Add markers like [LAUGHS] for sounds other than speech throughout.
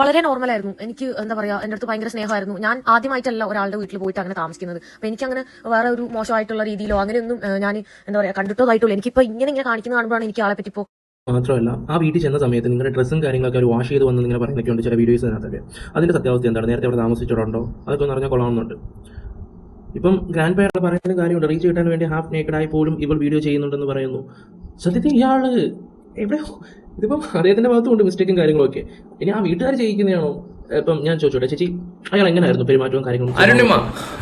വളരെ നോർമൽ ആയിരുന്നു. എനിക്ക് എന്താ പറയാ എന്റെ അടുത്ത് ഭയങ്കര സ്നേഹമായിരുന്നു. ഞാൻ ആദ്യമായിട്ടല്ല ഒരാളുടെ വീട്ടിൽ പോയിട്ട് അങ്ങനെ താമസിക്കുന്നത്. അപ്പൊ എനിക്ക് അങ്ങനെ വേറെ ഒരു മോശമായിട്ടുള്ള രീതിയിലോ അങ്ങനെയൊന്നും ഞാൻ എന്താ പറയാ കണ്ടിട്ടോ എനിക്ക് എനിക്കിപ്പോ ഇങ്ങനെ ഇങ്ങനെ കാണിക്കുന്ന കാണുമ്പോഴാണ് എനിക്ക് ആളെ പറ്റി മാത്രമല്ല ആ വീട്ടിൽ ചെന്ന സമയത്ത് നിങ്ങളുടെ ഡ്രസ്സും കാര്യങ്ങളൊക്കെ ഒരു വാഷ് ചെയ്ത് വന്ന് ഇങ്ങനെ പറയുന്നൊക്കെ ഉണ്ട് ചില വീഡിയോസിനകത്തൊക്കെ അതിന്റെ സത്യാവസ്ഥ എന്താണ്? നേരത്തെ അവിടെ താമസിച്ചിട്ടുണ്ടോ അതൊക്കെ ഒന്ന് അറിഞ്ഞാൽ കൊള്ളാമെന്നുണ്ട്. ഇപ്പം ഗ്രാൻഡ് പേരുടെ പറയുന്ന കാര്യമുണ്ട് റീച്ച് കിട്ടാൻ വേണ്ടി ഹാഫ് നേക്കഡായി പോലും ഇവൾ വീഡിയോ ചെയ്യുന്നുണ്ടെന്ന് പറയുന്നു. സത്യത്തിൽ ഇയാൾ എവിടെ ഇതിപ്പം അദ്ദേഹത്തിന്റെ ഭാഗത്തുണ്ട് മിസ്റ്റേക്കും കാര്യങ്ങളൊക്കെ. ഇനി ആ വീട്ടുകാർ ചെയ്യിക്കുന്നതാണോ? ഇപ്പം ഞാൻ ചോദിച്ചോട്ടെ ചേച്ചി അയാൾ എങ്ങനെയായിരുന്നു പെരുമാറ്റവും കാര്യങ്ങളും? അരുണിമ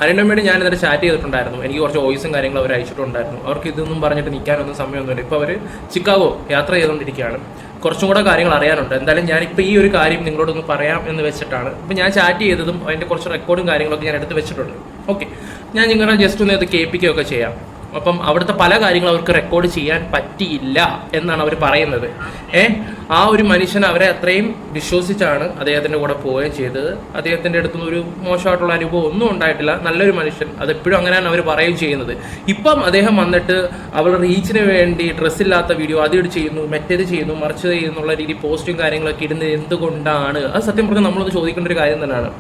അരുണിമയോട് ഞാൻ ഇന്നലെ ചാറ്റ് ചെയ്തിട്ടുണ്ടായിരുന്നു. എനിക്ക് കുറച്ച് വോയിസും കാര്യങ്ങളും അവർ അയച്ചിട്ടുണ്ടായിരുന്നു. അവർക്ക് ഇതൊന്നും പറഞ്ഞിട്ട് നിൽക്കാനൊന്നും സമയമൊന്നുമില്ല. ഇപ്പോൾ അവർ ചിക്കാഗോ യാത്ര ചെയ്തുകൊണ്ടിരിക്കുകയാണ്. കുറച്ചും കൂടെ കാര്യങ്ങൾ അറിയാനുണ്ട്. എന്തായാലും ഞാൻ ഇപ്പോൾ ഈ ഒരു കാര്യം നിങ്ങളോടൊന്ന് പറയാം എന്ന് വെച്ചിട്ടാണ്. ഇപ്പം ഞാൻ ചാറ്റ് ചെയ്തതും അതിന്റെ കുറച്ച് റെക്കോർഡും കാര്യങ്ങളൊക്കെ ഞാൻ എടുത്ത് വെച്ചിട്ടുണ്ട്. ഓക്കെ ഞാൻ നിങ്ങളെ ജസ്റ്റ് ഒന്ന് ഇത് കേൾപ്പിക്കുകയൊക്കെ ചെയ്യാം. അപ്പം അവിടുത്തെ പല കാര്യങ്ങളും അവർക്ക് റെക്കോർഡ് ചെയ്യാൻ പറ്റിയില്ല എന്നാണ് അവർ പറയുന്നത്. ഏ? ആ ഒരു മനുഷ്യൻ അവരെ അത്രയും വിശ്വസിച്ചാണ് അദ്ദേഹത്തിന്റെ കൂടെ പോവുകയും ചെയ്തത്. അദ്ദേഹത്തിന്റെ അടുത്ത് ഒരു മോശമായിട്ടുള്ള അനുഭവം ഒന്നും ഉണ്ടായിട്ടില്ല. നല്ലൊരു മനുഷ്യൻ. അത് എപ്പോഴും അങ്ങനെയാണ് അവർ പറയുകയും ചെയ്യുന്നത്. ഇപ്പം അദ്ദേഹം വന്നിട്ട് അവൾ റീച്ചിന് വേണ്ടി ഡ്രസ്സില്ലാത്ത വീഡിയോ അത് ചെയ്യുന്നു മറ്റേത് ചെയ്യുന്നു മറിച്ച് ചെയ്യുന്നുള്ള രീതി പോസ്റ്റും കാര്യങ്ങളൊക്കെ ഇടുന്നത് എന്തുകൊണ്ടാണ്? അത് സത്യം പറഞ്ഞാൽ നമ്മളൊന്ന് ചോദിക്കേണ്ട ഒരു കാര്യം തന്നെയാണ്.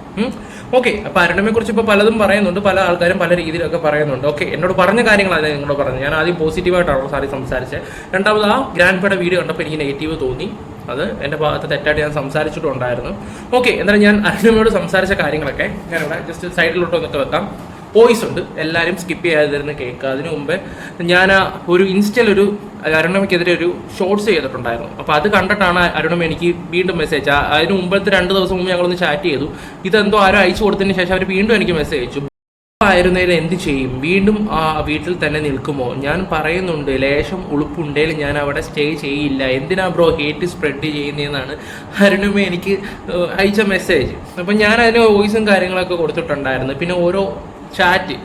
ഓക്കെ അപ്പൊ അരുണമെ കുറിച്ച് ഇപ്പൊ പലതും പറയുന്നുണ്ട് പല ആൾക്കാരും പല രീതിയിലൊക്കെ പറയുന്നുണ്ട്. ഓക്കെ എന്നോട് പറഞ്ഞ കാര്യങ്ങളാണ് നിങ്ങളോട് പറഞ്ഞത്. ഞാൻ ആദ്യം പോസിറ്റീവായിട്ടാണ് സാറി സംസാരിച്ചത് രണ്ടാമത് ആ ഗ്രാൻഡ് വീഡിയോ കണ്ടപ്പോൾ എനിക്ക് നെഗറ്റീവ് തോന്നി. അത് എന്റെ ഭാഗത്ത് തെറ്റായിട്ട് ഞാൻ സംസാരിച്ചിട്ടുണ്ടായിരുന്നു. ഓക്കെ എന്നാലും ഞാൻ അരുണമയോട് സംസാരിച്ച കാര്യങ്ങളൊക്കെ ഞാനിവിടെ ജസ്റ്റ് സൈഡിലോട്ടൊന്നൊക്കെ വെക്കാം. വോയിസ് ഉണ്ട്. എല്ലാവരും സ്കിപ്പ് ചെയ്യാതിരുന്ന് കേൾക്കുക. അതിനു മുമ്പ് ഞാൻ ഒരു ഇൻസ്റ്റയിൽ ഒരു അരുണമയ്ക്കെതിരെ ഒരു ഷോർട്സ് ചെയ്തിട്ടുണ്ടായിരുന്നു. അപ്പോൾ അത് കണ്ടിട്ടാണ് അരുണമ എനിക്ക് വീണ്ടും മെസ്സേജ് അതിന് മുമ്പത്തെ രണ്ട് ദിവസം മുമ്പ് ഞങ്ങളൊന്ന് ചാറ്റ് ചെയ്തു. ഇതെന്തോ ആരോ അയച്ചു കൊടുത്തതിന് ശേഷം അവർ വീണ്ടും എനിക്ക് മെസ്സേജ് അയച്ചു. ആയിരുന്നതിൽ എന്ത് ചെയ്യും? വീണ്ടും ആ വീട്ടിൽ തന്നെ നിൽക്കുമോ? ഞാൻ പറയുന്നുണ്ട് ലേശം ഉളുപ്പുണ്ടേൽ ഞാൻ അവിടെ സ്റ്റേ ചെയ്യില്ല. എന്തിനാ ബ്രോ ഹേറ്റ് സ്പ്രെഡ് ചെയ്യുന്നതെന്നാണ് അരുണമ എനിക്ക് അയച്ച മെസ്സേജ് അപ്പം ഞാൻ അതിന് വോയിസും കാര്യങ്ങളൊക്കെ കൊടുത്തിട്ടുണ്ടായിരുന്നു. പിന്നെ ഓരോ ചാറ്റ്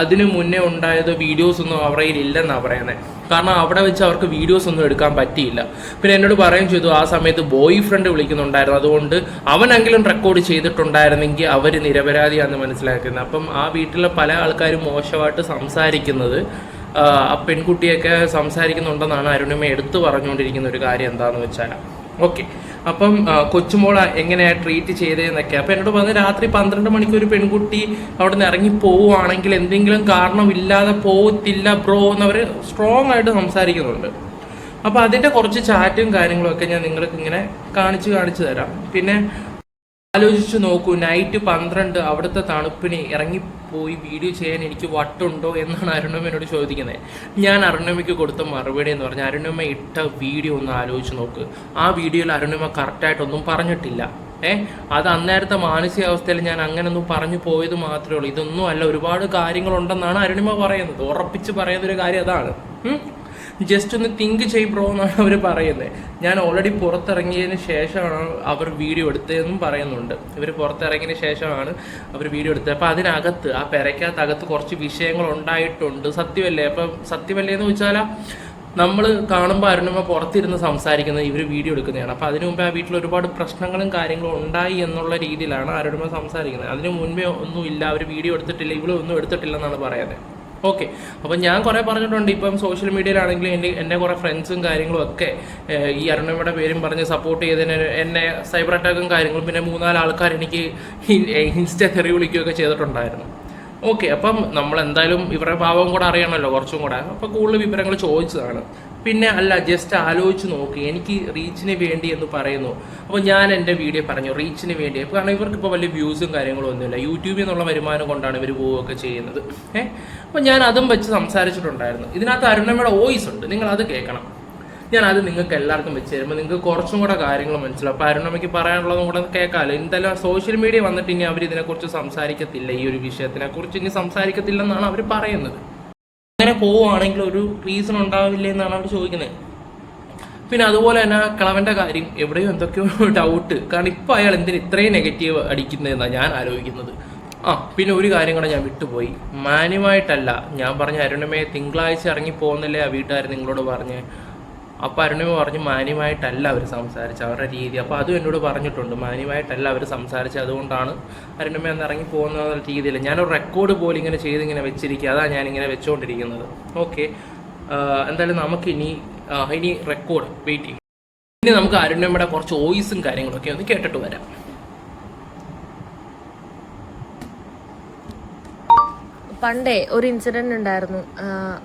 അതിനു മുന്നേ ഉണ്ടായത് വീഡിയോസ് ഒന്നും അവരുടെ ഇല്ലെന്നാണ് പറയുന്നത് കാരണം അവിടെ വെച്ച് അവർക്ക് വീഡിയോസ് ഒന്നും എടുക്കാൻ പറ്റിയില്ല. പിന്നെ എന്നോട് പറയുകയും ചെയ്തു ആ സമയത്ത് ബോയ് ഫ്രണ്ട് വിളിക്കുന്നുണ്ടായിരുന്നു. അതുകൊണ്ട് അവനെങ്കിലും റെക്കോർഡ് ചെയ്തിട്ടുണ്ടായിരുന്നെങ്കിൽ അവർ നിരപരാധിയാണെന്ന് മനസ്സിലാക്കുന്നത് അപ്പം ആ വീട്ടിലെ പല ആൾക്കാരും മോശമായിട്ട് സംസാരിക്കുന്നത് ആ പെൺകുട്ടിയൊക്കെ സംസാരിക്കുന്നുണ്ടെന്നാണ് അരുണിമ എടുത്തു പറഞ്ഞുകൊണ്ടിരിക്കുന്ന ഒരു കാര്യം എന്താണെന്ന് വെച്ചാൽ ഓക്കെ അപ്പം കൊച്ചുമോള എങ്ങനെയാ ട്രീറ്റ് ചെയ്തതെന്നൊക്കെ. അപ്പം എന്നോട് പറഞ്ഞ് രാത്രി പന്ത്രണ്ട് മണിക്ക് ഒരു പെൺകുട്ടി അവിടെ നിന്ന് ഇറങ്ങി പോവുകയാണെങ്കിൽ എന്തെങ്കിലും കാരണമില്ലാതെ പോകത്തില്ല ബ്രോ എന്നവർ സ്ട്രോങ് ആയിട്ട് സംസാരിക്കുന്നുണ്ട്. അപ്പോൾ അതിന്റെ കുറച്ച് ചാറ്റും കാര്യങ്ങളും ഒക്കെ ഞാൻ നിങ്ങൾക്ക് ഇങ്ങനെ കാണിച്ച് കാണിച്ചു തരാം. പിന്നെ ആലോചിച്ചു നോക്കൂ നൈറ്റ് പന്ത്രണ്ട് അവിടുത്തെ തണുപ്പിന് ഇറങ്ങിപ്പോയി വീഡിയോ ചെയ്യാൻ എനിക്ക് വട്ടുണ്ടോ എന്നാണ് അരുണമ്മയോട് ചോദിക്കുന്നത്. ഞാൻ അരുണമ്മയ്ക്ക് കൊടുത്ത മറുപടി എന്ന് പറഞ്ഞാൽ അരുണമ്മ ഇട്ട വീഡിയോ ഒന്ന് ആലോചിച്ച് നോക്ക്. ആ വീഡിയോയിൽ അരുണമ്മ കറക്റ്റായിട്ടൊന്നും പറഞ്ഞിട്ടില്ല. ഏ? അത് അന്നേരത്തെ മാനസികാവസ്ഥയിൽ ഞാൻ അങ്ങനൊന്നും പറഞ്ഞു പോയത് മാത്രമേ ഉള്ളൂ. ഇതൊന്നും അല്ല ഒരുപാട് കാര്യങ്ങളുണ്ടെന്നാണ് അരുണിമ പറയുന്നത്. ഉറപ്പിച്ച് പറയുന്നൊരു കാര്യം അതാണ്? ജസ്റ്റ് ഒന്ന് തിങ്ക് ചെയ് ബ്രോ എന്നാണ് അവർ പറയുന്നത് ഞാൻ ഓൾറെഡി പുറത്തിറങ്ങിയതിന് ശേഷമാണ് അവർ വീഡിയോ എടുത്തതെന്നും പറയുന്നുണ്ട്. ഇവർ പുറത്തിറങ്ങിയതിന് ശേഷമാണ് അവർ വീഡിയോ എടുത്തത്. അപ്പോൾ അതിനകത്ത് ആ പെരയ്ക്കകത്തകത്ത് കുറച്ച് വിഷയങ്ങൾ ഉണ്ടായിട്ടുണ്ട്. സത്യമല്ലേ? അപ്പം സത്യമല്ലേ എന്ന് വെച്ചാൽ നമ്മൾ കാണുമ്പോൾ അരുണിമ പുറത്തിരുന്ന് സംസാരിക്കുന്നത് ഇവർ വീഡിയോ എടുക്കുന്നതാണ്. അപ്പോൾ അതിനു മുമ്പേ ആ വീട്ടിൽ ഒരുപാട് പ്രശ്നങ്ങളും കാര്യങ്ങളും ഉണ്ടായി എന്നുള്ള രീതിയിലാണ് അരുണിമ സംസാരിക്കുന്നത്. അതിനു മുൻപേ ഒന്നും ഇല്ല. അവർ വീഡിയോ എടുത്തിട്ടില്ല. ഇവളൊന്നും എടുത്തിട്ടില്ലെന്നാണ് പറയുന്നത്. ഓക്കെ അപ്പം ഞാൻ കുറേ പറഞ്ഞിട്ടുണ്ട്. ഇപ്പം സോഷ്യൽ മീഡിയയിലാണെങ്കിലും എന്റെ എന്റെ കുറേ ഫ്രണ്ട്സും കാര്യങ്ങളും ഒക്കെ ഈ അരുണമ്മയുടെ പേരും പറഞ്ഞ് സപ്പോർട്ട് ചെയ്തതിന് എന്നെ സൈബർ അറ്റാക്കും കാര്യങ്ങളും പിന്നെ മൂന്നാൽ ആൾക്കാർ എനിക്ക് ഇൻസ്റ്റ തെറി വിളിക്കുകയൊക്കെ ചെയ്തിട്ടുണ്ടായിരുന്നു. ഓക്കെ അപ്പം നമ്മൾ എന്തായാലും ഇവരുടെ ഭാവം കൂടെ അറിയണമല്ലോ കുറച്ചും കൂടെ. അപ്പോൾ കൂടുതൽ വിവരങ്ങൾ ചോദിച്ചതാണ്. പിന്നെ അല്ല ജസ്റ്റ് ആലോചിച്ച് നോക്ക്. എനിക്ക് റീച്ചിന് വേണ്ടി എന്ന് പറയുന്നു. അപ്പോൾ ഞാൻ എന്റെ വീഡിയോ പറഞ്ഞു റീച്ചിന് വേണ്ടി. കാരണം ഇവർക്ക് ഇപ്പോൾ വലിയ വ്യൂസും കാര്യങ്ങളും ഒന്നുമില്ല. യൂട്യൂബിൽ നിന്നുള്ള വരുമാനം കൊണ്ടാണ് ഇവർ പോവുകയൊക്കെ ചെയ്യുന്നത്. ഏഹ് അപ്പോൾ ഞാൻ അതും വെച്ച് സംസാരിച്ചിട്ടുണ്ടായിരുന്നു. ഇതിനകത്ത് അരുണമ്മയുടെ വോയിസ് ഉണ്ട്. നിങ്ങൾ അത് കേൾക്കണം. ഞാൻ അത് നിങ്ങൾക്ക് എല്ലാവർക്കും വെച്ച് തരുമ്പോൾ നിങ്ങൾക്ക് കുറച്ചും കൂടെ കാര്യങ്ങൾ മനസ്സിലാവും. അപ്പോൾ അരുണമ്മയ്ക്ക് പറയാനുള്ളതും കൂടെ കേൾക്കാമല്ലോ എന്തായാലും സോഷ്യൽ മീഡിയ വന്നിട്ട് ഇനി അവർ ഇതിനെക്കുറിച്ച് സംസാരിക്കത്തില്ല. ഈ ഒരു വിഷയത്തിനെക്കുറിച്ച് ഇനി സംസാരിക്കത്തില്ലെന്നാണ് അവർ പറയുന്നത്. അങ്ങനെ പോവുകയാണെങ്കിൽ ഒരു റീസൺ ഉണ്ടാവില്ല എന്നാണ് അവർ ചോദിക്കുന്നത്. പിന്നെ അതുപോലെ തന്നെ കളവന്റെ കാര്യം എവിടെയോ എന്തൊക്കെയോ [LAUGHS] ഡൗട്ട് കാരണം ഇപ്പൊ അയാൾ എന്തിന് ഇത്രയും നെഗറ്റീവ് അടിക്കുന്നതെന്നാണ് ഞാൻ ആലോചിക്കുന്നത്. ആ പിന്നെ ഒരു കാര്യം കൂടെ ഞാൻ വിട്ടുപോയി. മാന്യമായിട്ടല്ല ഞാൻ പറഞ്ഞ അരുണമേ തിങ്കളാഴ്ച ഇറങ്ങി പോകുന്നില്ലേ ആ വീട്ടുകാർ നിങ്ങളോട് പറഞ്ഞ്? അപ്പോൾ അരുണിമ പറഞ്ഞു മാന്യമായിട്ടല്ല അവർ സംസാരിച്ചത്. അവരുടെ രീതി. അപ്പോൾ അതും എന്നോട് പറഞ്ഞിട്ടുണ്ട് മാന്യമായിട്ടല്ല അവർ സംസാരിച്ചത് അതുകൊണ്ടാണ് അരുണിമ അന്ന് ഇറങ്ങി പോകുന്ന രീതിയിൽ. ഞാനൊരു റെക്കോർഡ് പോലും ഇങ്ങനെ ചെയ്ത് ഇങ്ങനെ വെച്ചിരിക്കുക. അതാണ് ഞാനിങ്ങനെ വെച്ചുകൊണ്ടിരിക്കുന്നത് ഓക്കെ എന്തായാലും നമുക്കിനി ഇനി റെക്കോർഡ് വെയിറ്റ് ചെയ്യും ഇനി നമുക്ക് അരുണിമയുടെ കുറച്ച് വോയിസും കാര്യങ്ങളൊക്കെ ഒന്ന് കേട്ടിട്ട് വരാം. പണ്ടേ ഒരു ഇൻസിഡന്റ് ഉണ്ടായിരുന്നു.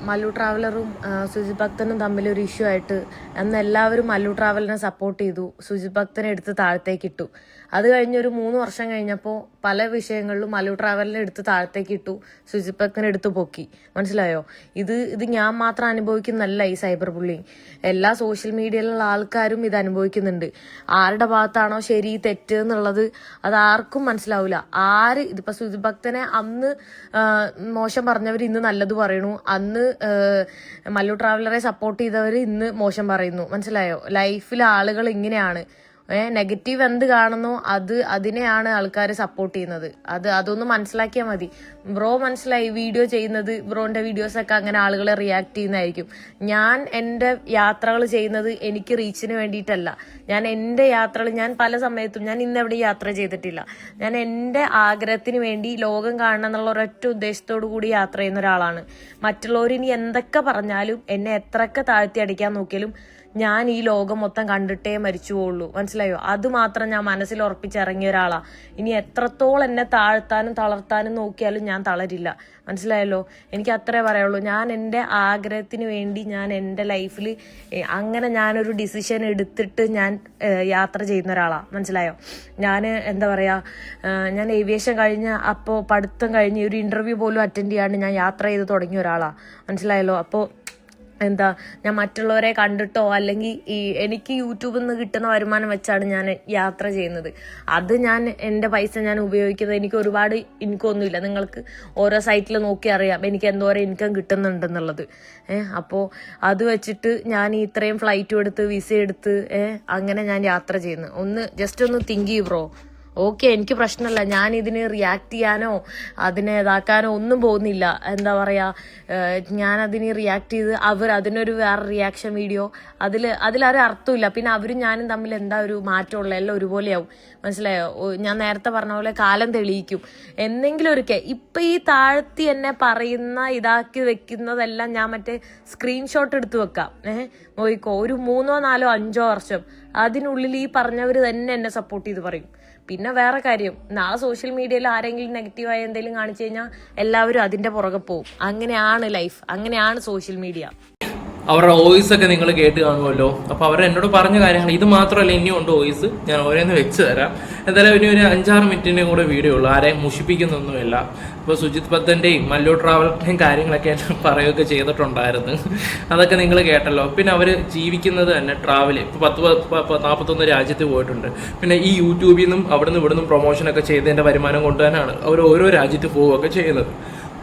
മല്ലു ട്രാവലറും സുജിത് ഭക്തനും തമ്മിൽ ഒരു ഇഷ്യൂ ആയിട്ട് അന്ന് എല്ലാവരും മല്ലു ട്രാവലിനെ സപ്പോർട്ട് ചെയ്തു. സുജിത് ഭക്തനെ എടുത്ത് താഴത്തേക്ക് ഇട്ടു. അത് കഴിഞ്ഞ് ഒരു മൂന്ന് വർഷം കഴിഞ്ഞപ്പോൾ പല വിഷയങ്ങളിലും മലു ട്രാവലിനെ എടുത്ത് താഴത്തേക്ക് ഇട്ടു. സുജിത് ഭക്തനെ എടുത്ത് പൊക്കി. മനസ്സിലായോ? ഇത് ഇത് ഞാൻ മാത്രം അനുഭവിക്കുന്നല്ല ഈ സൈബർ ബുള്ളിങ് എല്ലാ സോഷ്യൽ മീഡിയയിലുള്ള ആൾക്കാരും ഇത് അനുഭവിക്കുന്നുണ്ട്. ആരുടെ ഭാഗത്താണോ ശരി തെറ്റ് എന്നുള്ളത് അത് ആർക്കും മനസ്സിലാവില്ല ആര് ഇതിപ്പോ ശുചിഭക്തനെ അന്ന് മോശം പറഞ്ഞവർ ഇന്ന് നല്ലത് പറയണു. അന്ന് മല്ലു ട്രാവലറെ സപ്പോർട്ട് ചെയ്തവർ ഇന്ന് മോശം പറയുന്നു. മനസ്സിലായോ? ലൈഫിൽ ആളുകൾ ഇങ്ങനെയാണ്. നെഗറ്റീവ് എന്ത് കാണുന്നു? അത് അതിനെയാണ് ആൾക്കാർ സപ്പോർട്ട് ചെയ്യുന്നത്. അത് അതൊന്ന് മനസ്സിലാക്കിയാൽ മതി. ബ്രോ മനസ്സിലായി വീഡിയോ ചെയ്യുന്നത്? ബ്രോന്റെ വീഡിയോസ് ഒക്കെ അങ്ങനെ ആളുകളെ റിയാക്ട് ചെയ്യുന്നതായിരിക്കും. ഞാൻ എന്റെ യാത്രകൾ ചെയ്യുന്നത് എനിക്ക് റീച്ചിന് വേണ്ടിയിട്ടല്ല. ഞാൻ എന്റെ യാത്രകൾ ഞാൻ പല സമയത്തും ഞാൻ ഇന്ന് എവിടെ യാത്ര ചെയ്തിട്ടില്ല. ഞാൻ എന്റെ ആഗ്രഹത്തിന് വേണ്ടി ലോകം കാണണം എന്നുള്ള ഒരൊറ്റ ഉദ്ദേശത്തോടു കൂടി യാത്ര ചെയ്യുന്ന ഒരാളാണ്. മറ്റുള്ളവർ ഇനി എന്തൊക്കെ പറഞ്ഞാലും എന്നെ എത്രയൊക്കെ താഴ്ത്തി അടിക്കാൻ നോക്കിയാലും ഞാൻ ഈ ലോകം മൊത്തം കണ്ടിട്ടേ മരിച്ചു പോവുള്ളൂ മനസ്സിലായോ? അത് മാത്രം ഞാൻ മനസ്സിൽ ഉറപ്പിച്ചിറങ്ങിയ ഒരാളാ. ഇനി എത്രത്തോളം എന്നെ താഴ്ത്താനും തളർത്താനും നോക്കിയാലും ഞാൻ തളരില്ല. മനസ്സിലായല്ലോ? എനിക്ക് അത്രേ പറയുള്ളൂ ഞാൻ എന്റെ ആഗ്രഹത്തിന് വേണ്ടി ഞാൻ എന്റെ ലൈഫിൽ അങ്ങനെ ഞാനൊരു ഡിസിഷൻ എടുത്തിട്ട് ഞാൻ യാത്ര ചെയ്യുന്ന ഒരാളാണ് മനസ്സിലായോ? ഞാൻ എന്താ പറയുക ഞാൻ ഏവിയേഷൻ കഴിഞ്ഞ് അപ്പോൾ പഠിത്തം കഴിഞ്ഞ് ഒരു ഇന്റർവ്യൂ പോലും അറ്റൻഡ് ചെയ്യാണ്ട് ഞാൻ യാത്ര ചെയ്ത് തുടങ്ങിയ ഒരാളാണ് മനസ്സിലായല്ലോ? അപ്പോൾ എന്താ ഞാൻ മറ്റുള്ളവരെ കണ്ടിട്ടോ അല്ലെങ്കിൽ ഈ എനിക്ക് യൂട്യൂബിൽ നിന്ന് കിട്ടുന്ന വരുമാനം വെച്ചാണ് ഞാൻ യാത്ര ചെയ്യുന്നത്. അത് ഞാൻ എന്റെ പൈസ ഞാൻ ഉപയോഗിക്കുന്നത് എനിക്ക് ഒരുപാട് ഇൻകം ഒന്നുമില്ല. നിങ്ങൾക്ക് ഓരോ സൈറ്റിൽ നോക്കി അറിയാം എനിക്ക് എന്തോരം ഇൻകം കിട്ടുന്നുണ്ടെന്നുള്ളത്. ഏഹ് അപ്പോൾ അത് വെച്ചിട്ട് ഞാൻ ഇത്രയും ഫ്ലൈറ്റും എടുത്ത് വിസ എടുത്ത് ഏഹ് അങ്ങനെ ഞാൻ യാത്ര ചെയ്യുന്നു. ഒന്ന് ജസ്റ്റ് ഒന്ന് തിങ്ക് ചെയ്യ് ബ്രോ ഓക്കെ എനിക്ക് പ്രശ്നമല്ല. ഞാൻ ഇതിന് റിയാക്ട് ചെയ്യാനോ അതിനെ ഇതാക്കാനോ ഒന്നും പോകുന്നില്ല. എന്താ പറയാ ഞാൻ അതിന് റിയാക്ട് ചെയ്ത് അവർ അതിനൊരു വേറെ റിയാക്ഷൻ വീഡിയോ അതിൽ അതിലൊരു അർത്ഥമില്ല. പിന്നെ അവരും ഞാനും തമ്മിൽ എന്താ ഒരു മാറ്റമുള്ള എല്ലാം ഒരുപോലെയാവും. മനസ്സിലായോ? ഞാൻ നേരത്തെ പറഞ്ഞ പോലെ കാലം തെളിയിക്കും. എന്തെങ്കിലും ഒരു ഇപ്പം ഈ താഴ്ത്തി എന്നെ പറയുന്ന ഇതാക്കി വെക്കുന്നതെല്ലാം ഞാൻ മറ്റേ സ്ക്രീൻഷോട്ട് എടുത്ത് വെക്കാം. ഏഹ് ഒരു മൂന്നോ നാലോ അഞ്ചോ വർഷം. അതിനുള്ളിൽ ഈ പറഞ്ഞവർ തന്നെ എന്നെ സപ്പോർട്ട് ചെയ്ത് പറയും. പിന്നെ വേറെ കാര്യം നാളെ സോഷ്യൽ മീഡിയയിൽ ആരെങ്കിലും നെഗറ്റീവായ എന്തെങ്കിലും കാണിച്ചു കഴിഞ്ഞാൽ എല്ലാവരും അതിന്റെ പുറകെ പോകും അങ്ങനെയാണ് ലൈഫ് അങ്ങനെയാണ് സോഷ്യൽ മീഡിയ അവരുടെ വോയിസ് ഒക്കെ നിങ്ങൾ കേട്ട് കാണുമല്ലോ. അപ്പോൾ അവർ എന്നോട് പറഞ്ഞ കാര്യങ്ങൾ ഇത് മാത്രമല്ല ഇനിയും ഉണ്ട് വോയിസ് ഞാൻ ഓരോന്ന് വെച്ച് തരാം. എന്തായാലും ഇനി ഒരു അഞ്ചാറ് മിനിറ്റിന്റെയും കൂടെ വീഡിയോ ഉള്ളൂ. ആരെയും മുഷിപ്പിക്കുന്നൊന്നുമില്ല. ഇപ്പോൾ സുജിത് ഭക്തന്റെയും മല്ലു ട്രാവലിന്റെയും കാര്യങ്ങളൊക്കെ പറയുകയൊക്കെ ചെയ്തിട്ടുണ്ടായിരുന്നു. അതൊക്കെ നിങ്ങൾ കേട്ടല്ലോ. പിന്നെ അവർ ജീവിക്കുന്നത് തന്നെ ട്രാവൽ ഇപ്പോൾ പത്ത് നാൽപ്പത്തൊന്ന് രാജ്യത്ത് പോയിട്ടുണ്ട്. പിന്നെ ഈ യൂട്യൂബിൽ നിന്നും അവിടുന്ന് ഇവിടുന്ന് പ്രൊമോഷനൊക്കെ ചെയ്തതിന്റെ വരുമാനം കൊണ്ട് തന്നെയാണ് അവർ ഓരോ രാജ്യത്ത് പോവുകയൊക്കെ ചെയ്യുന്നത്.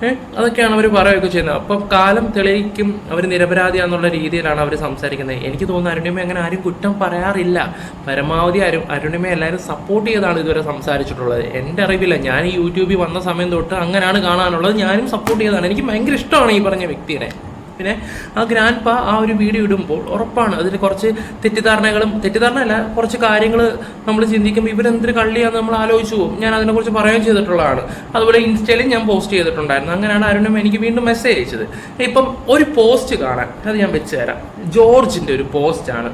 അതൊക്കെയാണ് അവർ പറയുകയൊക്കെ ചെയ്യുന്നത്. അപ്പം കാലം തെളിയിക്കും അവർ നിരപരാധിയാന്നുള്ള രീതിയിലാണ് അവർ സംസാരിക്കുന്നത്. എനിക്ക് തോന്നുന്നു അരുണിമ അങ്ങനെ ആരും കുറ്റം പറയാറില്ല. പരമാവധി അരു അരുണിമ എല്ലാവരും സപ്പോർട്ട് ചെയ്താണ് ഇതുവരെ സംസാരിച്ചിട്ടുള്ളത്. എന്റെ അറിവില്ല ഞാൻ യൂട്യൂബിൽ വന്ന സമയം തൊട്ട് അങ്ങനെയാണ് കാണാനുള്ളത്. ഞാനും സപ്പോർട്ട് ചെയ്തതാണ്. എനിക്ക് ഭയങ്കര ഇഷ്ടമാണ് ഈ പറഞ്ഞ വ്യക്തിയെ. പിന്നെ ആ ഗ്രാൻഡ് പാ ആ ഒരു വീഡിയോ ഇടുമ്പോൾ ഉറപ്പാണ് അതിൽ കുറച്ച് തെറ്റിദ്ധാരണകളും തെറ്റിദ്ധാരണ അല്ല കുറച്ച് കാര്യങ്ങൾ നമ്മൾ ചിന്തിക്കുമ്പോൾ ഇവരെന്തൊരു കള്ളിയാന്ന് നമ്മൾ ആലോചിച്ചു പോകും. ഞാൻ അതിനെക്കുറിച്ച് പറയുകയും ചെയ്തിട്ടുള്ളതാണ്. അതുപോലെ ഇൻസ്റ്റയിലും ഞാൻ പോസ്റ്റ് ചെയ്തിട്ടുണ്ടായിരുന്നു. അങ്ങനെയാണ് അരുണും എനിക്ക് വീണ്ടും മെസ്സേജ് അയച്ചത്. ഇപ്പം ഒരു പോസ്റ്റ് കാണാൻ അത് ഞാൻ വെച്ച് തരാം. ജോർജിന്റെ ഒരു പോസ്റ്റാണ്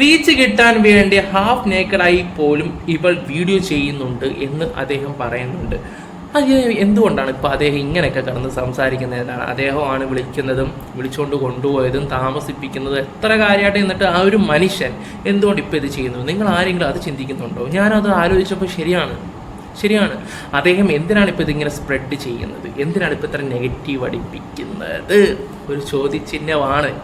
റീച്ച് കിട്ടാൻ വേണ്ടി ഹാഫ് നേക്കഡായി പോലും ഇവൾ വീഡിയോ ചെയ്യുന്നുണ്ട് എന്ന് അദ്ദേഹം പറയുന്നുണ്ട്. അത് എന്തുകൊണ്ടാണ് ഇപ്പോൾ അദ്ദേഹം ഇങ്ങനെയൊക്കെ കടന്ന് സംസാരിക്കുന്നതെന്നാണ്? അദ്ദേഹമാണ് വിളിക്കുന്നതും വിളിച്ചുകൊണ്ട് കൊണ്ടുപോയതും താമസിപ്പിക്കുന്നതും എത്ര കാര്യമായിട്ട് എന്നിട്ട് ആ ഒരു മനുഷ്യൻ എന്തുകൊണ്ട് ഇപ്പോൾ ഇത് ചെയ്യുന്നു? നിങ്ങൾ ആരെങ്കിലും അത് ചിന്തിക്കുന്നുണ്ടോ? ഞാനത് ആലോചിച്ചപ്പോൾ ശരിയാണ്. ശരിയാണ്. അദ്ദേഹം എന്തിനാണ് ഇപ്പോൾ ഇതിങ്ങനെ സ്പ്രെഡ് ചെയ്യുന്നത്? എന്തിനാണ് ഇപ്പോൾ ഇത്ര നെഗറ്റീവ് അടിപ്പിക്കുന്നത്? ഒരു ചോദ്യചിഹ്നമാണ്.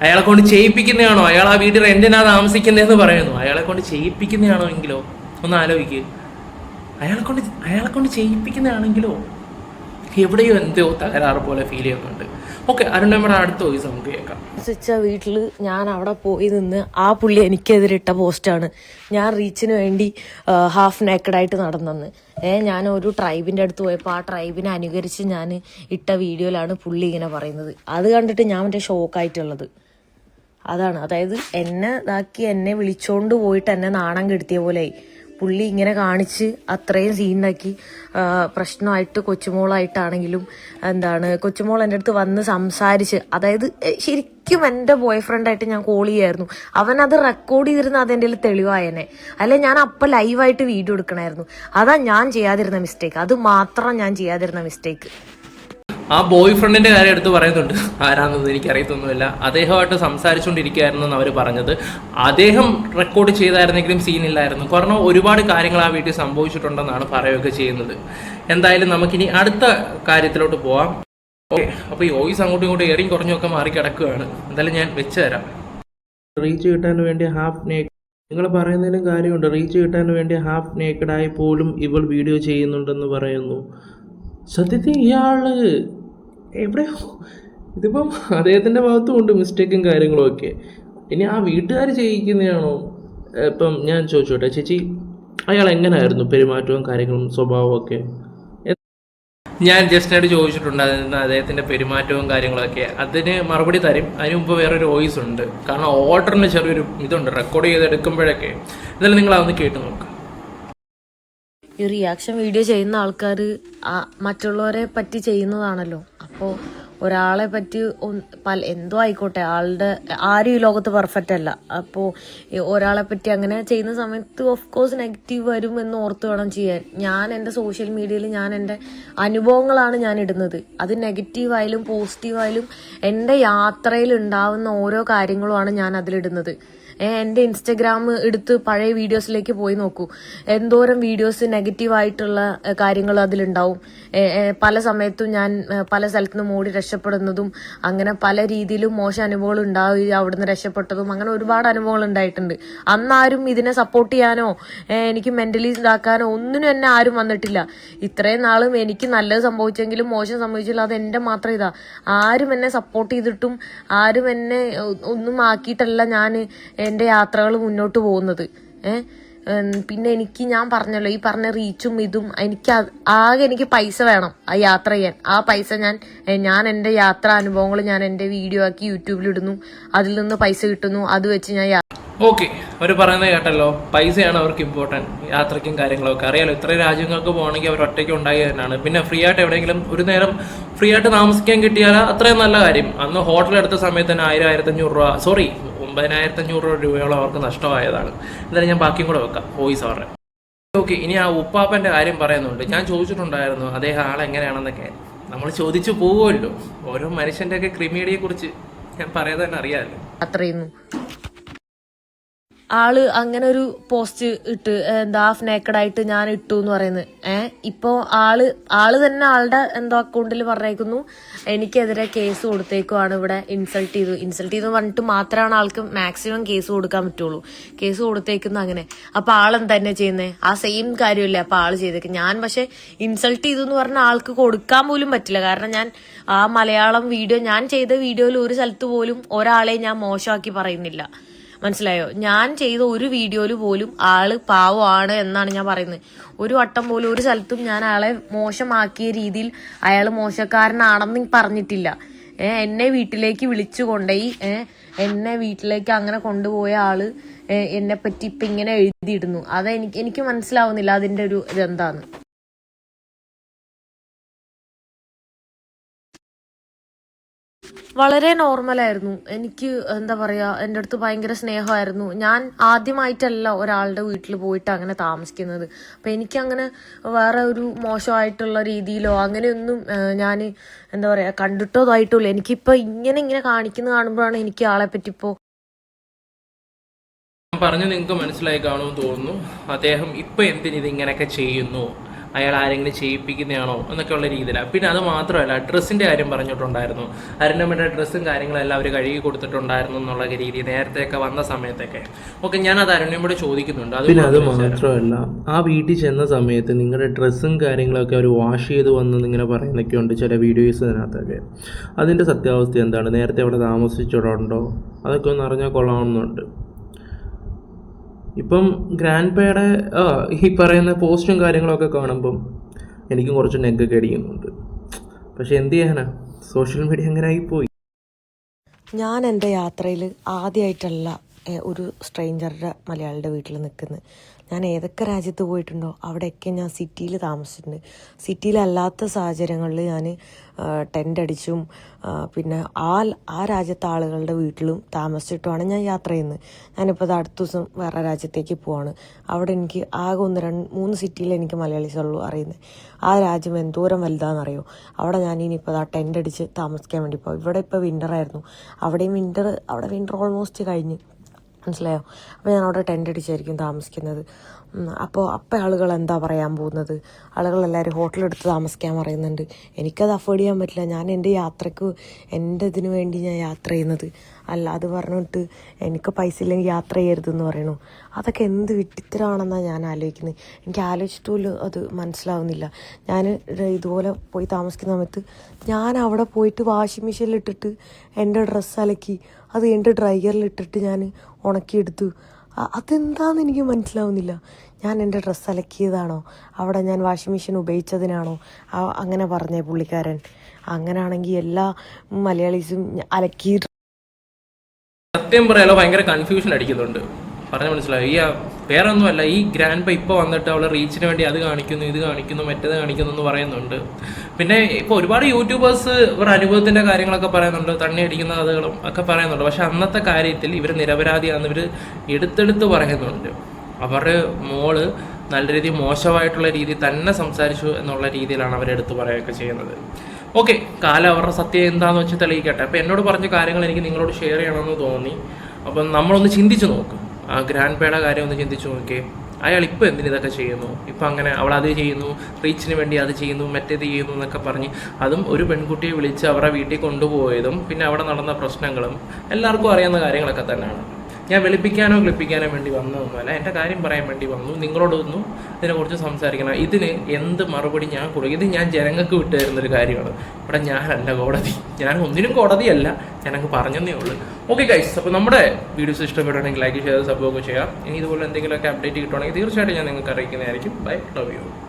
അയാളെ കൊണ്ട് ചെയ്യിപ്പിക്കുന്നതാണോ? അയാൾ ആ വീട്ടിൽ എന്തിനാണ് താമസിക്കുന്നതെന്ന് പറയുന്നു. അയാളെ കൊണ്ട് ചെയ്യിപ്പിക്കുന്നതാണോ എങ്കിലോ? ഒന്ന് ആലോചിക്കുക അയാളെ കൊണ്ട് അയാളെ കൊണ്ട് ചെയ്യിപ്പിക്കുന്നതാണെങ്കിലോ? എവിടെയോ എന്തോ തകരാറ് പോലെ ഫീൽ ചെയ്യുന്നുണ്ട് ഓക്കെ അരുണമ്മയുടെ അടുത്ത വോയിസ് നമുക്ക് കേൾക്കാം. താമസിച്ച വീട്ടിൽ ഞാൻ അവിടെ പോയി നിന്ന് ആ പുള്ളി എനിക്കെതിരിട്ട പോസ്റ്റാണ് ഞാൻ റീച്ചിന് വേണ്ടി ഹാഫ് നേക്കഡായിട്ട് നടന്നെന്ന്. ഏ ഞാൻ ഒരു ട്രൈബിന്റെ അടുത്ത് പോയപ്പോൾ ആ ട്രൈബിനെ അനുകരിച്ച് ഞാൻ ഇട്ട വീഡിയോയിലാണ് പുള്ളി ഇങ്ങനെ പറയുന്നത്. അത് കണ്ടിട്ട് ഞാൻ മറ്റേ ഷോക്കായിട്ടുള്ളത് അതാണ്. അതായത് എന്നെ ഇതാക്കി എന്നെ വിളിച്ചോണ്ട് പോയിട്ട് എന്നെ നാണം കെടുത്തിയ പോലെയായി. പുള്ളി ഇങ്ങനെ കാണിച്ച് അത്രയും സീനാക്കി പ്രശ്നമായിട്ട് കൊച്ചുമോളായിട്ടാണെങ്കിലും എന്താണ് കൊച്ചുമോൾ എന്റെ അടുത്ത് വന്ന് സംസാരിച്ച് അതായത് ശരിക്കും എന്റെ ബോയ് ഫ്രണ്ടായിട്ട് ഞാൻ കോൾ ചെയ്യായിരുന്നു. അവൻ അത് റെക്കോർഡ് ചെയ്തിരുന്ന അതെന്റെ തെളിവായനെ. അല്ലെ ഞാൻ അപ്പം ലൈവായിട്ട് വീഡിയോ എടുക്കണമായിരുന്നു അതാ ഞാൻ ചെയ്യാതിരുന്ന മിസ്റ്റേക്ക് അത് മാത്രം ഞാൻ ചെയ്യാതിരുന്ന മിസ്റ്റേക്ക് ആ ബോയ് ഫ്രണ്ടിന്റെ കാര്യം എടുത്ത് പറയുന്നുണ്ട്. ആരാണെന്നത് എനിക്ക് അറിയത്തൊന്നുമില്ല അദ്ദേഹമായിട്ട് സംസാരിച്ചുകൊണ്ടിരിക്കുകയായിരുന്നു അവർ പറഞ്ഞത്. അദ്ദേഹം റെക്കോർഡ് ചെയ്തായിരുന്നെങ്കിലും സീനില്ലായിരുന്നു കാരണം ഒരുപാട് കാര്യങ്ങൾ ആ വീട്ടിൽ സംഭവിച്ചിട്ടുണ്ടെന്നാണ് പറയുകയൊക്കെ ചെയ്യുന്നത്. എന്തായാലും നമുക്കിനി അടുത്ത കാര്യത്തിലോട്ട് പോവാം. ഓക്കെ അപ്പോൾ ഈ വോയിസ് അങ്ങോട്ടും ഇങ്ങോട്ടും എറിയും കുറഞ്ഞൊക്കെ മാറി കിടക്കുകയാണ്. എന്തായാലും ഞാൻ വെച്ച് തരാം. റീച്ച് കിട്ടാൻ വേണ്ടി ഹാഫ് നേക്ക് നിങ്ങൾ പറയുന്നതിലും കാര്യമുണ്ട്. റീച്ച് കിട്ടാൻ വേണ്ടി ഹാഫ് നേക്കഡായി പോലും ഇവൾ വീഡിയോ ചെയ്യുന്നുണ്ടെന്ന് പറയുന്നു. സത്യത്തിൽ ഇയാൾ എവിടെയോ ഇതിപ്പം അദ്ദേഹത്തിന്റെ ഭാഗത്തും ഉണ്ട് മിസ്റ്റേക്കും കാര്യങ്ങളും ഒക്കെ. ഇനി ആ വീട്ടുകാർ ചെയ്യിക്കുന്നതാണോ? ഇപ്പം ഞാൻ ചോദിച്ചോട്ടെ ചേച്ചി അയാൾ എങ്ങനെയായിരുന്നു പെരുമാറ്റവും കാര്യങ്ങളും സ്വഭാവവും ഒക്കെ? ഞാൻ ജസ്റ്റ് ആയിട്ട് ചോദിച്ചിട്ടുണ്ടായിരുന്നു അദ്ദേഹത്തിന്റെ പെരുമാറ്റവും കാര്യങ്ങളൊക്കെ അതിന് മറുപടി തരും. അതിന് മുമ്പ് വേറൊരു വോയിസ് ഉണ്ട്. കാരണം ഓർഡറിന് ചെറിയൊരു ഇതുണ്ട് റെക്കോർഡ് ചെയ്തെടുക്കുമ്പോഴൊക്കെ. ഇതെല്ലാം നിങ്ങൾ അതൊന്ന് കേട്ട് നോക്ക്. ഈ റിയാക്ഷൻ വീഡിയോ ചെയ്യുന്ന ആൾക്കാർ മറ്റുള്ളവരെ പറ്റി ചെയ്യുന്നതാണല്ലോ. അപ്പോൾ ഒരാളെ പറ്റി പല എന്തോ ആയിക്കോട്ടെ ആളുടെ ആരും ഈ ലോകത്ത് പെർഫെക്റ്റ് അല്ല. അപ്പോൾ ഒരാളെ പറ്റി അങ്ങനെ ചെയ്യുന്ന സമയത്ത് ഓഫ് കോഴ്സ് നെഗറ്റീവ് വരും എന്ന് ഓർത്ത് വേണം ചെയ്യാൻ. ഞാൻ എന്റെ സോഷ്യൽ മീഡിയയിൽ ഞാൻ എന്റെ അനുഭവങ്ങളാണ് ഞാൻ ഇടുന്നത്. അത് നെഗറ്റീവ് ആയാലും പോസിറ്റീവ് ആയാലും എന്റെ യാത്രയിൽ ഉണ്ടാവുന്ന ഓരോ കാര്യങ്ങളുമാണ് ഞാൻ അതിലിടുന്നത്. ഏ, എന്റെ ഇൻസ്റ്റഗ്രാം എടുത്ത് പഴയ വീഡിയോസിലേക്ക് പോയി നോക്കൂ. എന്തോരം വീഡിയോസ് നെഗറ്റീവ് ആയിട്ടുള്ള കാര്യങ്ങൾ അതിലുണ്ടാവും. പല സമയത്തും ഞാൻ പല സ്ഥലത്തു നിന്ന് ഓടി രക്ഷപ്പെടുന്നതും അങ്ങനെ പല രീതിയിലും മോശം അനുഭവങ്ങൾ ഉണ്ടാവുകയും അവിടുന്ന് രക്ഷപ്പെട്ടതും അങ്ങനെ ഒരുപാട് അനുഭവങ്ങൾ ഉണ്ടായിട്ടുണ്ട്. അന്നാരും ഇതിനെ സപ്പോർട്ട് ചെയ്യാനോ എനിക്ക് മെന്റലി ഇതാക്കാനോ ഒന്നിനും എന്നെ ആരും വന്നിട്ടില്ല. ഇത്രയും നാളും എനിക്ക് നല്ലത് സംഭവിച്ചെങ്കിലും മോശം സംഭവിച്ചില്ല അത് എന്റെ മാത്രം ഇതാ. ആരും എന്നെ സപ്പോർട്ട് ചെയ്തിട്ടും ആരും എന്നെ ഒന്നും ആക്കിയിട്ടല്ല ഞാൻ എന്റെ യാത്രകൾ മുന്നോട്ട് പോകുന്നത്. ഏഹ് പിന്നെ എനിക്ക് ഞാൻ പറഞ്ഞല്ലോ ഈ പറഞ്ഞ റീച്ചും ഇതും എനിക്ക് ആകെ എനിക്ക് പൈസ വേണം ആ യാത്ര ചെയ്യാൻ. ആ പൈസ ഞാൻ ഞാൻ എന്റെ യാത്രാ അനുഭവങ്ങൾ ഞാൻ എന്റെ വീഡിയോ ആക്കി യൂട്യൂബിൽ ഇടുന്നു. അതിൽ നിന്ന് പൈസ കിട്ടുന്നു. അത് വെച്ച് ഞാൻ ഓക്കെ അവർ പറയുന്നത് കേട്ടല്ലോ. പൈസയാണ് അവർക്ക് ഇമ്പോർട്ടന്റ് യാത്രയ്ക്കും കാര്യങ്ങളൊക്കെ. അറിയാലോ ഇത്രയും രാജ്യങ്ങൾക്ക് പോകണമെങ്കിൽ അവർ ഒറ്റയ്ക്ക് ഉണ്ടായി തന്നെയാണ്. പിന്നെ ഫ്രീ ആയിട്ട് എവിടെയെങ്കിലും ഒരു നേരം ഫ്രീ ആയിട്ട് താമസിക്കാൻ കിട്ടിയാൽ അത്രയും നല്ല കാര്യം. അന്ന് ഹോട്ടൽ എടുത്ത സമയത്ത് തന്നെ ആയിരം ആയിരത്തഞ്ഞൂറ് രൂപ സോറി ഒമ്പതിനായിരത്തഞ്ഞൂറ് രൂപ രൂപയോളം അവർക്ക് നഷ്ടമായതാണ്. എന്തായാലും ഞാൻ ബാക്കിയും കൂടെ വെക്കാം വോയിസ് അവരുടെ ഓക്കെ ഇനി ആ ഉപ്പാപ്പന്റെ കാര്യം പറയുന്നുണ്ട്. ഞാൻ ചോദിച്ചിട്ടുണ്ടായിരുന്നു അദ്ദേഹം ആളെങ്ങനെയാണെന്നൊക്കെ നമ്മൾ ചോദിച്ചു പോവുമല്ലോ. ഓരോ മനുഷ്യന്റെയൊക്കെ ക്രിമിയടിയെ കുറിച്ച് ഞാൻ പറയാതന്നെ അറിയാമല്ലോ. ചെയ്യുന്നു ആൾ അങ്ങനെ ഒരു പോസ്റ്റ് ഇട്ട് എന്താ ഹാഫ് നേക്കഡായിട്ട് ഞാൻ ഇട്ടു എന്ന് പറയുന്നത്. ഏഹ് ഇപ്പോ ആൾ ആൾ തന്നെ ആളുടെ എന്തോ അക്കൗണ്ടിൽ പറഞ്ഞേക്കുന്നു. എനിക്കെതിരെ കേസ് കൊടുത്തേക്കുവാണ് ഇവിടെ ഇൻസൾട്ട് ചെയ്തു. ഇൻസൾട്ട് ചെയ്തു പറഞ്ഞിട്ട് മാത്രമാണ് ആൾക്ക് മാക്സിമം കേസ് കൊടുക്കാൻ പറ്റുള്ളൂ. കേസ് കൊടുത്തേക്കുന്നു അങ്ങനെ. അപ്പൊ ആളെന്താ തന്നെ ചെയ്യുന്നത് ആ സെയിം കാര്യമല്ലേ അപ്പൊ ആൾ ചെയ്തേക്ക് ഞാൻ പക്ഷെ ഇൻസൾട്ട് ചെയ്തു എന്ന് പറഞ്ഞ ആൾക്ക് കൊടുക്കാൻ പോലും പറ്റില്ല. കാരണം ഞാൻ ആ മലയാളം വീഡിയോ ഞാൻ ചെയ്ത വീഡിയോയിൽ ഒരു സ്ഥലത്ത് പോലും ഒരാളെ ഞാൻ മോശമാക്കി പറയുന്നില്ല. മനസ്സിലായോ? ഞാൻ ചെയ്ത ഒരു വീഡിയോയിൽ പോലും ആൾ പാവമാണ് എന്നാണ് ഞാൻ പറയുന്നത്. ഒരു വട്ടം പോലും ഒരു സ്ഥലത്തും ഞാൻ ആളെ മോശമാക്കിയ രീതിയിൽ അയാൾ മോശക്കാരനാണെന്ന് പറഞ്ഞിട്ടില്ല. എന്നെ വീട്ടിലേക്ക് വിളിച്ചു കൊണ്ടുപോയി. എന്നെ വീട്ടിലേക്ക് അങ്ങനെ കൊണ്ടുപോയ ആൾ എന്നെ പറ്റി ഇപ്പൊ ഇങ്ങനെ എഴുതിയിടുന്നു. അത് എനിക്ക് എനിക്ക് മനസ്സിലാവുന്നില്ല അതിന്റെ ഒരു ഇതെന്താന്ന്. വളരെ നോർമലായിരുന്നു എനിക്ക് എന്താ പറയാ എന്റെ അടുത്ത് ഭയങ്കര സ്നേഹമായിരുന്നു. ഞാൻ ആദ്യമായിട്ടല്ല ഒരാളുടെ വീട്ടിൽ പോയിട്ട് അങ്ങനെ താമസിക്കുന്നത്. അപ്പൊ എനിക്കങ്ങനെ വേറെ ഒരു മോശമായിട്ടുള്ള രീതിയിലോ അങ്ങനെയൊന്നും ഞാൻ എന്താ പറയാ കണ്ടിട്ടോ ഇതായിട്ടില്ല എനിക്കിപ്പോ ഇങ്ങനെ ഇങ്ങനെ കാണിക്കുന്ന കാണുമ്പോഴാണ് എനിക്ക് ആളെ പറ്റി ഇപ്പോ പറഞ്ഞു നിങ്ങൾക്ക് മനസ്സിലായി കാണുമെന്ന് തോന്നുന്നു. അദ്ദേഹം ഇപ്പൊ എന്തിനു ഇത് ഇങ്ങനെയൊക്കെ ചെയ്യുന്നു? അയാൾ ആരെങ്കിലും ചെയ്യിപ്പിക്കുന്നതാണോ എന്നൊക്കെയുള്ള രീതിയിലാണ് പിന്നെ അത് മാത്രമല്ല ഡ്രസ്സിന്റെ കാര്യം പറഞ്ഞിട്ടുണ്ടായിരുന്നു. അരുണമ്മയുടെ ഡ്രസ്സും കാര്യങ്ങളെല്ലാം അവർ കഴുകി കൊടുത്തിട്ടുണ്ടായിരുന്നു എന്നുള്ള രീതി നേരത്തെയൊക്കെ വന്ന സമയത്തൊക്കെ. ഓക്കെ ഞാൻ അത് അരുണമ്മയോട് ചോദിക്കുന്നുണ്ട്. പിന്നെ അത് മാത്രമല്ല ആ വീട്ടിൽ ചെന്ന സമയത്ത് നിങ്ങളുടെ ഡ്രസ്സും കാര്യങ്ങളൊക്കെ അവർ വാഷ് ചെയ്ത് വന്ന് ഇങ്ങനെ പറയുന്നൊക്കെ ഉണ്ട് ചില വീഡിയോസിനകത്തൊക്കെ അതിന്റെ സത്യാവസ്ഥ എന്താണ്? നേരത്തെ അവിടെ താമസിച്ചിട്ടുണ്ടോ അതൊക്കെ ഒന്ന് അറിഞ്ഞാൽ കൊള്ളാമെന്നുണ്ട് ഇപ്പം ഗ്രാൻഡ് പേയുടെ ഈ പറയുന്ന പോസ്റ്റും കാര്യങ്ങളൊക്കെ കാണുമ്പം എനിക്കും കുറച്ച് നെഗൊക്കെ അടിക്കുന്നുണ്ട്. പക്ഷെ എന്ത് ചെയ്യാനാ? സോഷ്യൽ മീഡിയ അങ്ങനെ ആയിപ്പോയി ഞാൻ എന്റെ യാത്രയിൽ ആദ്യമായിട്ടല്ല ഒരു സ്ട്രെയിഞ്ചറുടെ മലയാളിയുടെ വീട്ടിൽ നിൽക്കുന്നത് ഞാൻ ഏതൊക്കെ രാജ്യത്ത് പോയിട്ടുണ്ടോ അവിടെയൊക്കെ ഞാൻ സിറ്റിയിൽ താമസിച്ചിട്ടുണ്ട്. സിറ്റിയിലല്ലാത്ത സാഹചര്യങ്ങളിൽ ഞാൻ ടെന്റ് അടിച്ചും പിന്നെ ആ ആ രാജ്യത്തെ ആളുകളുടെ വീട്ടിലും താമസിച്ചിട്ടുമാണ് ഞാൻ യാത്ര ചെയ്യുന്നത്. ഞാനിപ്പോൾ അത് അടുത്ത ദിവസം വേറെ രാജ്യത്തേക്ക് പോവാണ്. അവിടെ എനിക്ക് ആകെ ഒന്ന് രണ്ട് മൂന്ന് സിറ്റിയിൽ എനിക്ക് മലയാളീസ് ഉള്ളൂ അറിയുന്നത് ആ രാജ്യം എന്തോരം വലുതാണെന്നറിയോ അവിടെ ഞാൻ ഇനിയിപ്പോൾ ആ ടെന്റ് അടിച്ച് താമസിക്കാൻ വേണ്ടി പോകും ഇവിടെ ഇപ്പോൾ വിന്ററായിരുന്നു അവിടെയും വിന്റർ അവിടെ വിന്റർ ഓൾമോസ്റ്റ് കഴിഞ്ഞ്. മനസ്സിലായോ? അപ്പോൾ ഞാൻ അവിടെ ടെന്റ് അടിച്ചായിരിക്കും താമസിക്കുന്നത്. അപ്പോൾ അപ്പം ആളുകൾ എന്താ പറയാൻ പോകുന്നത്? ആളുകളെല്ലാവരും ഹോട്ടലെടുത്ത് താമസിക്കാൻ പറയുന്നുണ്ട്. എനിക്കത് അഫോർഡ് ചെയ്യാൻ പറ്റില്ല. ഞാൻ എന്റെ യാത്രയ്ക്ക് എന്റെ ഇതിന് വേണ്ടി ഞാൻ യാത്ര ചെയ്യുന്നത്. അല്ല അത് പറഞ്ഞിട്ട് എനിക്ക് പൈസ ഇല്ലെങ്കിൽ യാത്ര ചെയ്യരുതെന്ന് പറയണു. അതൊക്കെ എന്ത് വിട്ടിത്തരാണെന്നാണ് ഞാൻ ആലോചിക്കുന്നത് എനിക്ക് ആലോചിച്ചിട്ടുപോലും അത് മനസ്സിലാവുന്നില്ല. ഞാൻ ഇതുപോലെ പോയി താമസിക്കുന്ന സമയത്ത് ഞാൻ അവിടെ പോയിട്ട് വാഷിംഗ് മെഷീനിൽ ഇട്ടിട്ട് എന്റെ ഡ്രസ്സ് അലക്കി അത് എന്റെ ഡ്രയറിൽ ഇട്ടിട്ട് ഞാൻ ഉണക്കിയെടുത്തു. അതെന്താണെന്ന് എനിക്ക് മനസ്സിലാവുന്നില്ല. ഞാൻ എന്റെ ഡ്രസ്സ് അലക്കിയതാണോ? അവിടെ ഞാൻ വാഷിംഗ് മെഷീൻ ഉപയോഗിച്ചതിനാണോ? അങ്ങനെ പറഞ്ഞേ പുള്ളിക്കാരൻ. അങ്ങനെയാണെങ്കിൽ എല്ലാ മലയാളീസും അലക്കി സത്യം പറയാലോ ഭയങ്കര കൺഫ്യൂഷൻ അടിക്കുന്നുണ്ട്. പറഞ്ഞ മനസ്സിലായി? ഈ വേറെ ഒന്നുമല്ല ഈ ഗ്രാൻഡ് പ ഇപ്പോൾ വന്നിട്ട് അവളെ റീച്ചിന് വേണ്ടി അത് കാണിക്കുന്നു ഇത് കാണിക്കുന്നു മറ്റേത് കാണിക്കുന്നു എന്ന് പറയുന്നുണ്ട്. പിന്നെ ഇപ്പോൾ ഒരുപാട് യൂട്യൂബേഴ്സ് ഇവരുടെ അനുഭവത്തിന്റെ കാര്യങ്ങളൊക്കെ പറയുന്നുണ്ട് തണ്ണി അടിക്കുന്ന കഥകളും ഒക്കെ പറയുന്നുണ്ട്. പക്ഷെ അന്നത്തെ കാര്യത്തിൽ ഇവർ നിരപരാധിയാണെന്ന് ഇവർ എടുത്തെടുത്ത് പറയുന്നുണ്ട്. അവരുടെ മോൾ നല്ല രീതിയിൽ മോശമായിട്ടുള്ള രീതിയിൽ തന്നെ സംസാരിച്ചു എന്നുള്ള രീതിയിലാണ് അവരെടുത്ത് പറയുകയൊക്കെ ചെയ്യുന്നത്. ഓക്കെ കാലം അവരുടെ സത്യം എന്താണെന്ന് വെച്ചാൽ തെളിയിക്കട്ടെ. അപ്പം എന്നോട് പറഞ്ഞ കാര്യങ്ങൾ എനിക്ക് നിങ്ങളോട് ഷെയർ ചെയ്യണമെന്ന് തോന്നി. അപ്പം നമ്മളൊന്ന് ചിന്തിച്ച് നോക്ക്. ആ ഗ്രാൻഡ് പേയുടെ കാര്യം ഒന്ന് ചിന്തിച്ച് നോക്കിയേ. അയാൾ ഇപ്പോൾ എന്തിന് ഇതൊക്കെ ചെയ്യുന്നു? ഇപ്പം അങ്ങനെ അവൾ അത് ചെയ്യുന്നു റീച്ചിന് വേണ്ടി അത് ചെയ്യുന്നു മറ്റേത് ചെയ്യുന്നു എന്നൊക്കെ പറഞ്ഞ് അതും ഒരു പെൺകുട്ടിയെ വിളിച്ച് അവരുടെ വീട്ടിൽ കൊണ്ടുപോയതും പിന്നെ അവിടെ നടന്ന പ്രശ്നങ്ങളും എല്ലാവർക്കും അറിയാവുന്ന കാര്യങ്ങളൊക്കെ തന്നെയാണ്. ഞാൻ വെളുപ്പിക്കാനോ ക്ലിപ്പിക്കാനോ വേണ്ടി വന്നതൊന്നുമല്ല എന്റെ കാര്യം പറയാൻ വേണ്ടി വന്നു. നിങ്ങളോടൊന്നും ഇതിനെക്കുറിച്ച് സംസാരിക്കണം. ഇതിന് എന്ത് മറുപടി ഞാൻ കൊടുക്കും? ഇത് ഞാൻ ജനങ്ങൾക്ക് വിട്ടു തരുന്നൊരു കാര്യമാണ്. ഇവിടെ ഞാനല്ല കോടതി. ഞാൻ ഒന്നിനും കോടതിയല്ല. ഞാനങ്ങ് പറഞ്ഞതേ ഉള്ളൂ. ഓക്കെ ഗൈസ് അപ്പോൾ നമ്മുടെ വീഡിയോസ് ഇഷ്ടപ്പെടുകയാണെങ്കിൽ ലൈക്ക് ചെയ്ത് സബ്ബൊക്കെ ചെയ്യാം. ഇനി ഇതുപോലെ എന്തെങ്കിലുമൊക്കെ അപ്ഡേറ്റ് കിട്ടുവാണെങ്കിൽ തീർച്ചയായിട്ടും ഞാൻ നിങ്ങൾക്ക് അറിയിക്കുന്നതായിരിക്കും ബൈ ലവ് യു